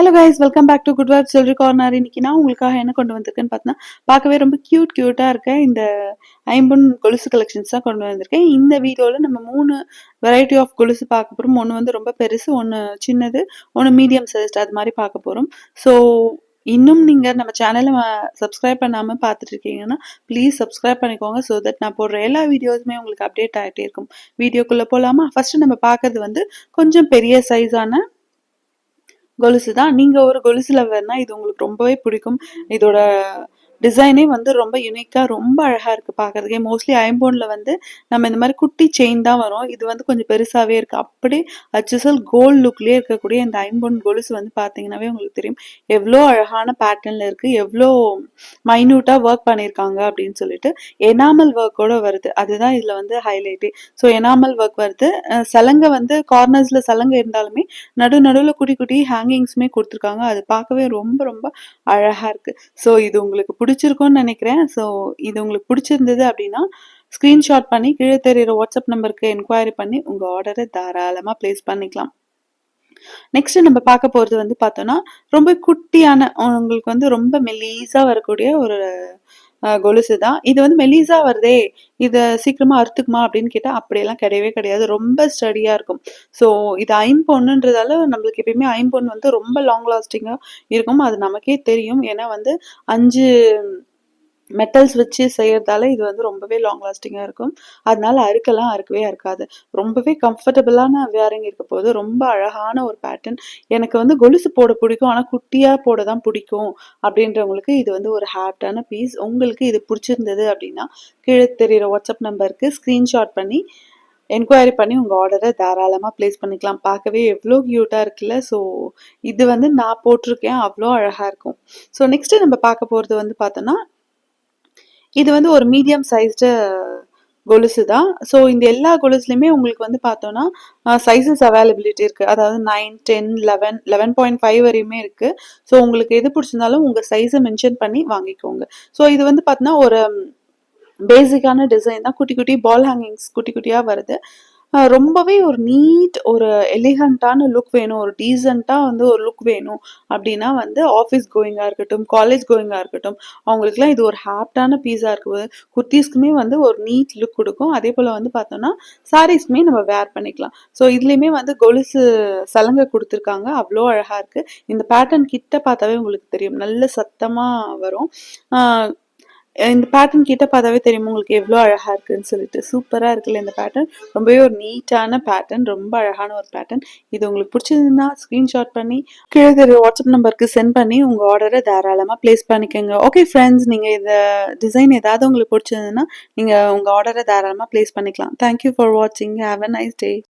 Hello guys welcome back to good vibe chiltry corner இன்னைக்கு நான் உங்களுக்காக என்ன கொண்டு வந்திருக்கேன்னு பார்த்தீங்கன்னா பார்க்கவே ரொம்ப க்யூட் க்யூட்டாக இருக்க இந்த ஐம்பொன் கொலுசு கலெக்ஷன்ஸ் தான் கொண்டு வந்திருக்கேன். இந்த வீடியோவில் நம்ம மூணு வெரைட்டி ஆஃப் கொலுசு பார்க்க போகிறோம் ஒன்று வந்து ரொம்ப பெருசு ஒன்று சின்னது ஒன்று மீடியம் சைஸ்ட் அது மாதிரி பார்க்க போகிறோம் ஸோ இன்னும் நீங்கள் நம்ம சேனலை சப்ஸ்கிரைப் பண்ணாமல் பார்த்துட்டு இருக்கீங்கன்னா ப்ளீஸ் சப்ஸ்கிரைப் பண்ணிக்கோங்க ஸோ தட் நான் போடுற எல்லா வீடியோஸுமே உங்களுக்கு அப்டேட் ஆகிட்டே இருக்கும். வீடியோக்குள்ளே போகலாமா ஃபஸ்ட்டு நம்ம பார்க்கறது வந்து கொஞ்சம் பெரிய சைஸான கொலுசு தான். நீங்கள் ஒரு கொலுசு லவர்னா இது உங்களுக்கு ரொம்பவே பிடிக்கும். இதோட டிசைனே வந்து ரொம்ப யூனிக்காக ரொம்ப அழகாக இருக்குது பார்க்குறதுக்கே மோஸ்ட்லி ஐம்போனில் வந்து நம்ம இந்த மாதிரி குட்டி செயின் தான் வரும். இது வந்து கொஞ்சம் பெருசாகவே இருக்குது அப்படியே அச்சுசல் கோல்ட் லுக்லேயே இருக்கக்கூடிய இந்த ஐம்போன் கொலுசு வந்து பார்த்தீங்கன்னாவே உங்களுக்கு தெரியும். எவ்வளோ அழகான பேட்டர்னில் இருக்குது எவ்வளோ மைன்யூட்டாக ஒர்க் பண்ணியிருக்காங்க அப்படின்னு சொல்லிட்டு எனாமல் ஒர்க்கோட வருது. அதுதான் இதில் வந்து ஹைலைட்டு ஸோ எனாமல் ஒர்க் வருது. சலங்கை வந்து கார்னர்ஸில் சலங்கை இருந்தாலுமே நடு நடுவில் குட்டி குட்டி ஹேங்கிங்ஸுமே கொடுத்துருக்காங்க. அது பார்க்கவே ரொம்ப ரொம்ப அழகாக இருக்குது ஸோ இது உங்களுக்கு பிடிச்சிருக்கும்னு நினைக்கிறேன். ஸோ இது உங்களுக்கு பிடிச்சிருந்தது அப்படின்னா ஸ்க்ரீன்ஷாட் பண்ணி கீழே தெரிகிற வாட்ஸ்அப் நம்பருக்கு என்கொயரி பண்ணி உங்கள் ஆர்டரை தாராளமாக ப்ளேஸ் பண்ணிக்கலாம். நெக்ஸ்ட் நம்ம பார்க்க போகிறது வந்து பார்த்தோன்னா ரொம்ப குட்டியான உங்களுக்கு வந்து ரொம்ப மெலீஸாக வரக்கூடிய ஒரு கொலுசு தான் இது வந்து மெலிசா வருதே இதை சீக்கிரமா அறுத்துக்குமா அப்படின்னு கேட்டால் அப்படியெல்லாம் கிடையவே கிடையாது. ரொம்ப ஸ்டடியாக இருக்கும். ஸோ இது ஐம்பொன்னுன்றதால நம்மளுக்கு எப்பயுமே ஐம்பொன் வந்து ரொம்ப லாங் லாஸ்டிங்காக இருக்கும். அது நமக்கே தெரியும். ஏன்னா வந்து அஞ்சு மெட்டல்ஸ் வச்சு செய்கிறதால இது வந்து ரொம்பவே லாங் லாஸ்டிங்காக இருக்கும். அதனால அறுக்கலாம் அறுக்கவே இருக்காது ரொம்பவே கம்ஃபர்டபுளான வேரிங் இருக்க போது ரொம்ப அழகான ஒரு பேட்டர்ன் எனக்கு வந்து கொலுசு போட பிடிக்கும். ஆனால் குட்டியாக போட தான் பிடிக்கும். அப்படின்றவங்களுக்கு இது வந்து ஒரு ஹேப்டான பீஸ் உங்களுக்கு இது பிடிச்சிருந்தது அப்படின்னா கீழே தெரிகிற வாட்ஸ்அப் நம்பருக்கு ஸ்க்ரீன்ஷாட் பண்ணி என்கொயரி பண்ணி உங்கள் ஆர்டரை தாராளமாக ப்ளேஸ் பண்ணிக்கலாம். பார்க்கவே எவ்வளோ க்யூட்டாக இருக்குல்ல. ஸோ இது வந்து நான் போட்டிருக்கேன். அவ்வளோ அழகாக இருக்கும். ஸோ நெக்ஸ்ட்டு நம்ம பார்க்க போகிறது வந்து பார்த்தோன்னா இது வந்து ஒரு மீடியம் சைஸ்டு கொலுசு தான். ஸோ இந்த எல்லா கொலுசுலையுமே உங்களுக்கு வந்து பார்த்தோன்னா சைஸஸ் அவைலபிலிட்டி இருக்குது அதாவது nine ten eleven eleven point five வரையுமே இருக்குது ஸோ உங்களுக்கு எது பிடிச்சிருந்தாலும் உங்கள் சைஸை மென்ஷன் பண்ணி வாங்கிக்கோங்க. ஸோ இது வந்து பார்த்தோன்னா ஒரு பேசிக்கான டிசைன் தான். குட்டி குட்டி பால் ஹேங்கிங்ஸ் குட்டி குட்டியாக வருது. ரொம்பவே ஒரு நீட் ஒரு எலிகண்ட்டான லுக் வேணும். ஒரு டீசெண்டாக வந்து ஒரு லுக் வேணும். அப்படின்னா வந்து ஆஃபீஸ் கோயிங்காக இருக்கட்டும் காலேஜ் கோயிங்காக இருக்கட்டும் அவங்களுக்குலாம் இது ஒரு ஹாப்டான பீஸாக இருக்குது குர்த்தீஸ்க்குமே வந்து ஒரு நீட் லுக் கொடுக்கும். அதே போல் வந்து பார்த்தோன்னா சாரீஸ்க்குமே நம்ம வேர் பண்ணிக்கலாம். ஸோ இதுலேயுமே வந்து கொலுசு சலங்கை கொடுத்துருக்காங்க. அவ்வளோ அழகாக இருக்குது இந்த பேட்டர்ன் கிட்ட பார்த்தாவே உங்களுக்கு தெரியும். நல்ல சத்தமாக வரும். இந்த பேட்டர்ன் கிட்ட பார்த்தாவே தெரியும் உங்களுக்கு எவ்வளோ அழகாக இருக்குன்னு சொல்லிட்டு. சூப்பராக இருக்குல்ல இந்த பேட்டர்ன் ரொம்பவே ஒரு நீட்டான பேட்டர்ன் ரொம்ப அழகான ஒரு பேட்டர்ன் இது உங்களுக்கு பிடிச்சதுன்னா ஸ்க்ரீன்ஷாட் பண்ணி கீழே தெரிய வாட்ஸ்அப் நம்பருக்கு சென்ட் பண்ணி உங்கள் ஆர்டரை தாராளமாக ப்ளேஸ் பண்ணிக்கோங்க. ஓகே ஃப்ரெண்ட்ஸ் நீங்கள் இந்த டிசைன் ஏதாவது உங்களுக்கு பிடிச்சதுன்னா நீங்கள் உங்கள் ஆர்டரை தாராளமாக ப்ளேஸ் பண்ணிக்கலாம். தேங்க்யூ ஃபார் வாட்சிங் ஹாவ் அ நைஸ் டே